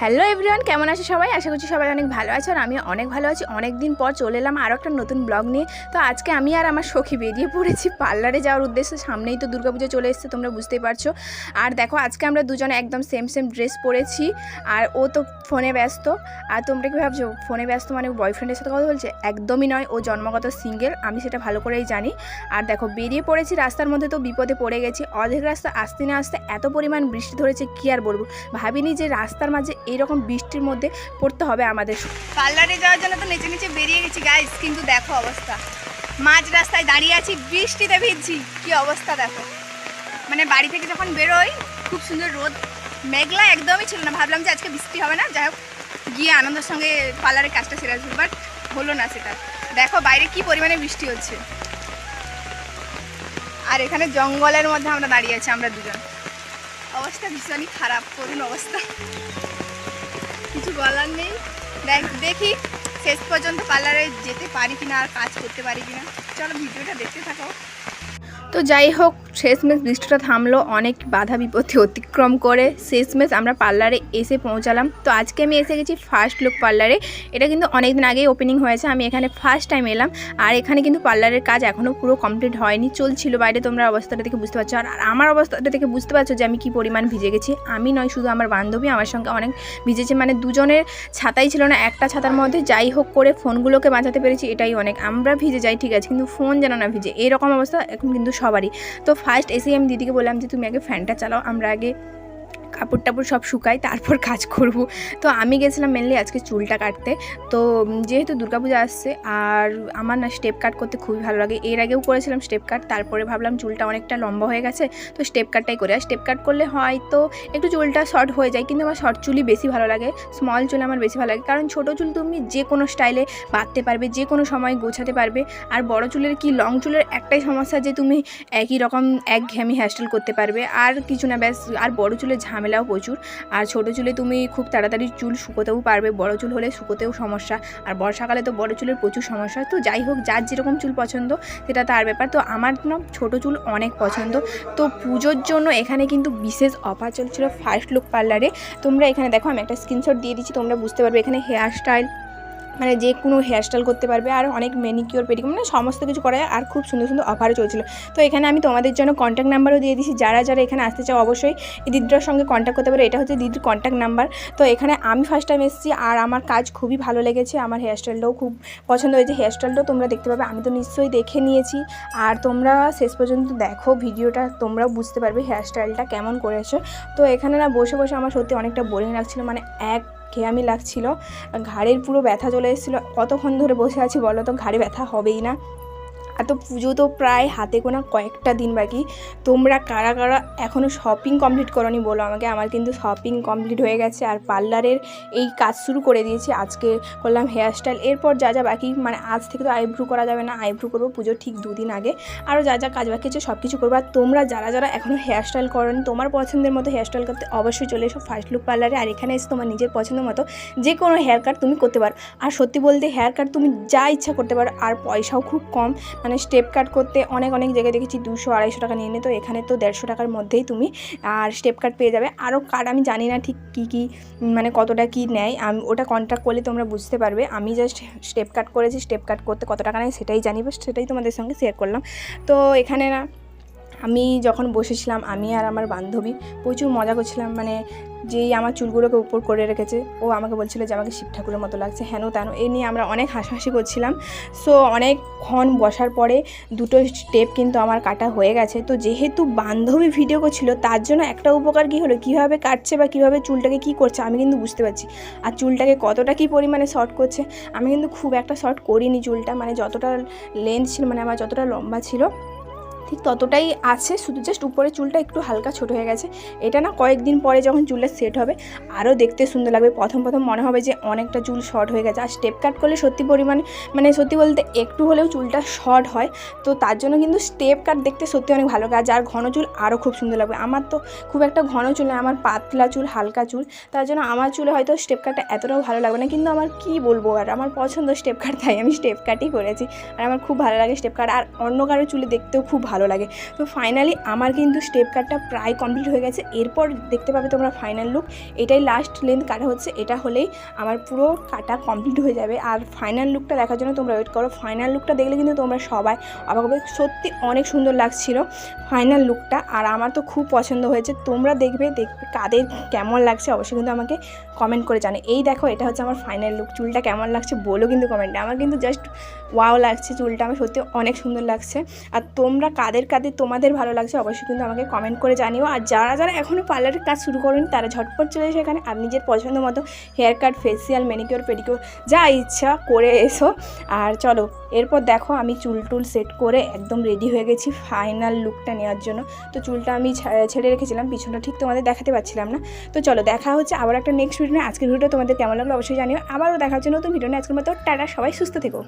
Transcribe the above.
Hello everyone কেমন আছে সবাই? আশা করছি সবাই অনেক ভালো আছে আর আমি অনেক ভালো আছি। অনেক দিন পর চলে এলাম আরও একটা নতুন ব্লগ নিয়ে। তো আজকে আমি আর আমার সখী বেরিয়ে পড়েছি পার্লারে যাওয়ার উদ্দেশ্যে। সামনেই তো দুর্গাপুজো চলে এসেছে, তোমরা বুঝতেই পারছ। আর দেখো, আজকে আমরা দুজনে একদম সেম সেম ড্রেস পরেছি। আর ও তো ফোনে ব্যস্ত। আর তোমরা কি ভাবছ, ফোনে ব্যস্ত মানে বয়ফ্রেন্ডের সাথে কথা বলছে? একদমই নয়, ও জন্মগত সিঙ্গেল আমি সেটা ভালো করেই জানি। আর দেখো, বেরিয়ে পড়েছি, রাস্তার মধ্যে তো বিপদে পড়ে গেছি। অর্ধেক রাস্তা আসতে না আসতে এত পরিমাণ বৃষ্টি ধরেছে, কি আর বলব? ভাবিনি যে রাস্তার মাঝে এইরকম বৃষ্টির মধ্যে পড়তে হবে আমাদের পার্লারে যাওয়ার জন্য তো নিচে নিচে বেরিয়ে গেছি গাইস কিন্তু দেখো অবস্থা। মাঝ রাস্তায় দাঁড়িয়ে আছি, বৃষ্টিতে ভিজছি। কি অবস্থা দেখো। মানে বাড়ি থেকে যখন বেরোই, খুব সুন্দর রোদ, মেঘলা একদমই ছিল না। ভাবলাম যে আজকে বৃষ্টি হবে না, যাই হোক, গিয়ে আনন্দের সঙ্গে পার্লারের কাজটা সেরে আসব বাট হলো না সেটা। দেখো বাইরে কি পরিমাণে বৃষ্টি হচ্ছে। আর এখানে জঙ্গলের মধ্যে আমরা দাঁড়িয়ে আছি, আমরা দুজন। অবস্থা ভীষণই খারাপ, করুন অবস্থা। কিছু বলার নেই। দেখ, দেখি শেষ পর্যন্ত পার্লারে যেতে পারি কিনা আর কাজ করতে পারি কিনা। চলো, ভিডিওটা দেখতে থাকো। তো যাই হোক শেষমেশ বৃষ্টিটা থামলো, অনেক বাধা বিপত্তি অতিক্রম করে। শেষমেশ আমরা পার্লারে এসে পৌঁছালাম। তো আজকে আমি এসে গেছি ফার্স্ট লুক পার্লারে এটা কিন্তু অনেক দিন আগেই ওপেনিং হয়েছে, আমি এখানে ফার্স্ট টাইম এলাম। আর এখানে কিন্তু পার্লারের কাজ এখনও পুরো কমপ্লিট হয়নি, চলছিল বাইরে। তোমরা অবস্থাটা দেখে বুঝতে পারছ। আর আমার অবস্থাটা দেখে বুঝতে পারছ যে আমি কি পরিমাণ ভিজে গেছি। আমি নয়, শুধু আমার বান্ধবী, আমার সঙ্গে অনেক ভিজেছে। মানে দুজনের ছাতাই ছিল না, একটা ছাতার মধ্যে। যাই হোক করে ফোনগুলোকে বাঁচাতে পেরেছি, এটাই অনেক। আমরা ভিজে যাই, ঠিক আছে, কিন্তু ফোন যেন না ভিজে। এরকম অবস্থা এখন কিন্তু সবারই। তো ফার্স্ট এসেই আমি দিদিকে বললাম যে তুমি আগে ফ্যানটা চালাও আমরা আগে কাপড় টাপড় সব শুকাই, তারপর কাজ করব। তো আমি গেছিলাম মেনলি আজকে চুলটা কাটতে। তো যেহেতু দুর্গাপূজা আসছে, আর আমার না স্টেপ কাট করতে খুবই ভালো লাগে। এর আগেও করেছিলাম স্টেপ কাট তারপরে ভাবলাম চুলটা অনেকটা লম্বা হয়ে গেছে, তো স্টেপ কাটটাই করে। আর স্টেপ কাট করলে হয়তো একটু চুলটা শর্ট হয়ে যায়, কিন্তু আমার শর্ট চুলই বেশি ভালো লাগে। স্মল চুল আমার বেশি ভালো লাগে। কারণ ছোটো চুল তুমি যে কোনো স্টাইলে বাঁধতে পারবে যে কোনো সময় গোছাতে পারবে। আর বড় চুলের কি লং চুলের একটাই সমস্যা যে তুমি একই রকম এক ঘেমি হেয়ারস্টাইল করতে পারবে। আর কিছু না, ব্যাস। আর বড় চুলের ঝামেলাও প্রচুর। আর ছোট চুলে তুমি খুব তাড়াতাড়ি চুল শুকোতেও পারবে, বড় চুল হলে শুকোতেও সমস্যা। আর বর্ষাকালে তো বড় চুলের প্রচুর সমস্যা তো যাই হোক, যার যেরকম চুল পছন্দ, সেটা তার ব্যাপার। তো আমার না ছোটো চুল অনেক পছন্দ। তো পুজোর জন্য এখানে কিন্তু বিশেষ অফার চলছিল ফার্স্ট লুক পার্লারে। তোমরা এখানে দেখো, আমি একটা স্ক্রিনশট দিয়ে দিচ্ছি, তোমরা বুঝতে পারবে। এখানে হেয়ার স্টাইল মানে যে কোনো হেয়ারস্টাইল করতে পারবে, আর অনেক ম্যানিকিওর পেডিকিওর মানে সমস্ত কিছু করা যায়। আর খুব সুন্দর সুন্দর অফারও চলছিল। তো এখানে আমি তোমাদের জন্য কন্ট্যাক্ট নাম্বারও দিয়ে দিচ্ছি যারা যারা এখানে আসতে চাও অবশ্যই এই দিদিটার সঙ্গে কন্ট্যাক্ট করতে পারো। এটা হচ্ছে দিদির কন্ট্যাক্ট নাম্বার তো এখানে আমি ফার্স্ট টাইম এসেছি আর আমার কাজ খুবই ভালো লেগেছে। আমার হেয়ারস্টাইলটাও খুব পছন্দ হয়েছে। হেয়ারস্টাইলটাও তোমরা দেখতে পাবে। আমি তো নিশ্চয়ই দেখে নিয়েছি। আর তোমরা শেষ পর্যন্ত দেখো ভিডিওটা। তোমরাও বুঝতে পারবে হেয়ারস্টাইলটা কেমন করেছে। তো এখানে না বসে বসে আমার সত্যি অনেকটা বোরিং লাগছিল। মানে এক খেয়ামি লাগছিল। ঘাড়ের পুরো ব্যথা চলে এসেছিল। কতক্ষণ ধরে বসে আছি বলো তো? ঘাড়ে ব্যথা হবেই না। আর তো পুজো তো প্রায় হাতে গোনা কয়েকটা দিন বাকি। তোমরা কারা কারা এখনও শপিং কমপ্লিট করনি বলো আমাকে? আমার কিন্তু শপিং কমপ্লিট হয়ে গেছে আর পার্লারের এই কাজ শুরু করে দিয়েছি। আজকে করলাম হেয়ারস্টাইল এরপর যা যা বাকি মানে আজ থেকে তো আইব্রু করা যাবে না। আইব্রু করব পুজোর ঠিক দুদিন আগে। আরও যা যা কাজ বাকি আছে সব কিছু করব। আর তোমরা যারা যারা এখনও হেয়ারস্টাইল করনি, তোমার পছন্দের মতো হেয়ারস্টাইল করতে অবশ্যই চলে এসো ফার্স্ট লুক পার্লারে আর এখানে এসে তোমার নিজের পছন্দ মতো যে কোনো হেয়ার কাট তুমি করতে পারো। আর সত্যি বলতে হেয়ার কাট তুমি যা ইচ্ছা করতে পারো। আর পয়সাও খুব কম। মানে স্টেপ কাট করতে অনেক অনেক জায়গায় দেখেছি দুশো, আড়াইশো টাকা নিয়ে নিয়ে তো এখানে তো দেড়শো টাকার মধ্যেই তুমি, আর স্টেপ কাট পেয়ে যাবে। আরও কাট আমি জানি না ঠিক কী কী মানে কতটা কী নেয়। আমি, ওটা কন্ট্যাক্ট করলে তোমরা বুঝতে পারবে। আমি জাস্ট স্টেপ কাট করেছি স্টেপ কাট করতে কত টাকা নেয় সেটাই জানি বাস সেটাই তোমাদের সঙ্গে শেয়ার করলাম। তো এখানে না, আমি যখন বসেছিলাম, আমি আর আমার বান্ধবী প্রচুর মজা করছিলাম। মানে যেই আমার চুলগুলোকে উপর করে রেখেছে, ও আমাকে বলছিল যে, আমাকে শিব ঠাকুরের মতো লাগছে। হেন তেন এই নিয়ে আমরা অনেক হাসাহাসি করছিলাম। সো অনেকক্ষণ বসার পরে দুটো স্টেপ কিন্তু আমার কাটা হয়ে গেছে। তো যেহেতু বান্ধবী ভিডিও করছিল, তার জন্য একটা উপকার কী হলো? কীভাবে কাটছে বা কীভাবে চুলটাকে কী করছে, আমি কিন্তু বুঝতে পারছি। আর চুলটাকে কতটা কী পরিমাণে শর্ট করছে, আমি কিন্তু খুব একটা শর্ট করিনি চুলটা। মানে যতটা লেন্থ ছিল মানে আমার যতটা লম্বা ছিল ঠিক ততটাই আছে, শুধু জাস্ট উপরে চুলটা একটু হালকা ছোট হয়ে গেছে। এটা না কয়েকদিন পরে যখন চুলটা সেট হবে আরও দেখতে সুন্দর লাগবে। প্রথম প্রথম মনে হবে যে অনেকটা চুল শর্ট হয়ে গেছে। আর স্টেপ কাট করলে সত্যি পরিমাণে মানে সত্যি বলতে একটু হলেও চুলটা শর্ট হয়। তো তার জন্য কিন্তু স্টেপ কাট দেখতে সত্যি অনেক ভালো লাগে আর ঘন চুল আরও খুব সুন্দর লাগবে। আমার তো খুব একটা ঘন চুল না আমার পাতলা চুল, হালকা চুল। তার জন্য আমার চুলে হয়তো স্টেপ কাটটা এতটাও ভালো লাগবে না। কিন্তু আমার কি বলব? আর আমার পছন্দ স্টেপ কাট তাই আমি স্টেপ কাটই করেছি। আর আমার খুব ভালো লাগে স্টেপ কাট আর অন্য কারও চুলে দেখতেও খুব ভালো ভালো লাগে। তো ফাইনালি আমার কিন্তু স্টেপ কাটটা প্রায় কমপ্লিট হয়ে গেছে। এরপর দেখতে পাবে তোমরা ফাইনাল লুক এটাই লাস্ট লেন্থ কাটা হচ্ছে। এটা হলেই আমার পুরো কাটা কমপ্লিট হয়ে যাবে। আর ফাইনাল লুকটা দেখার জন্য তোমরা ওয়েট করো। ফাইনাল লুকটা দেখলে কিন্তু তোমরা সবাই অবাক হবে। সত্যি অনেক সুন্দর লাগছিল ফাইনাল লুকটা আর আমার তো খুব পছন্দ হয়েছে। তোমরা দেখবে দেখবে কাদের কেমন লাগছে। অবশ্যই কিন্তু আমাকে কমেন্ট করে জানে এই দেখো, এটা হচ্ছে আমার ফাইনাল লুক চুলটা কেমন লাগছে বলো কিন্তু কমেন্টে আমার কিন্তু জাস্ট ওয়াও লাগছে। চুলটা আমার সত্যি অনেক সুন্দর লাগছে। আর তোমরা কাদের তোমাদের ভালো লাগছে, অবশ্যই কিন্তু আমাকে কমেন্ট করে জানিও। আর যারা যারা এখনও পার্লারের কাজ শুরু করেন, তারা ঝটপট চলে এসে এখানে। আর নিজের পছন্দ মতো hair cut facial manicure pedicure যা ইচ্ছা করে এসো। আর চলো, এরপর দেখো আমি চুল টুল সেট করে একদম রেডি হয়ে গেছি ফাইনাল লুকটা নেওয়ার জন্য। তো চুলটা আমি ছেড়ে রেখেছিলাম, পিছনটা ঠিক তোমাদের দেখাতে পারছিলাম না। তো চলো, দেখা হচ্ছে আবার একটা নেক্সট ভিডিও আজকের ভিডিও তোমাদের কেমন লাগল অবশ্যই জানিও। আবারও দেখার জন্য নতুন ভিডিও নিয়ে। আজকের মতো, টাটা, সবাই সুস্থ থেকো।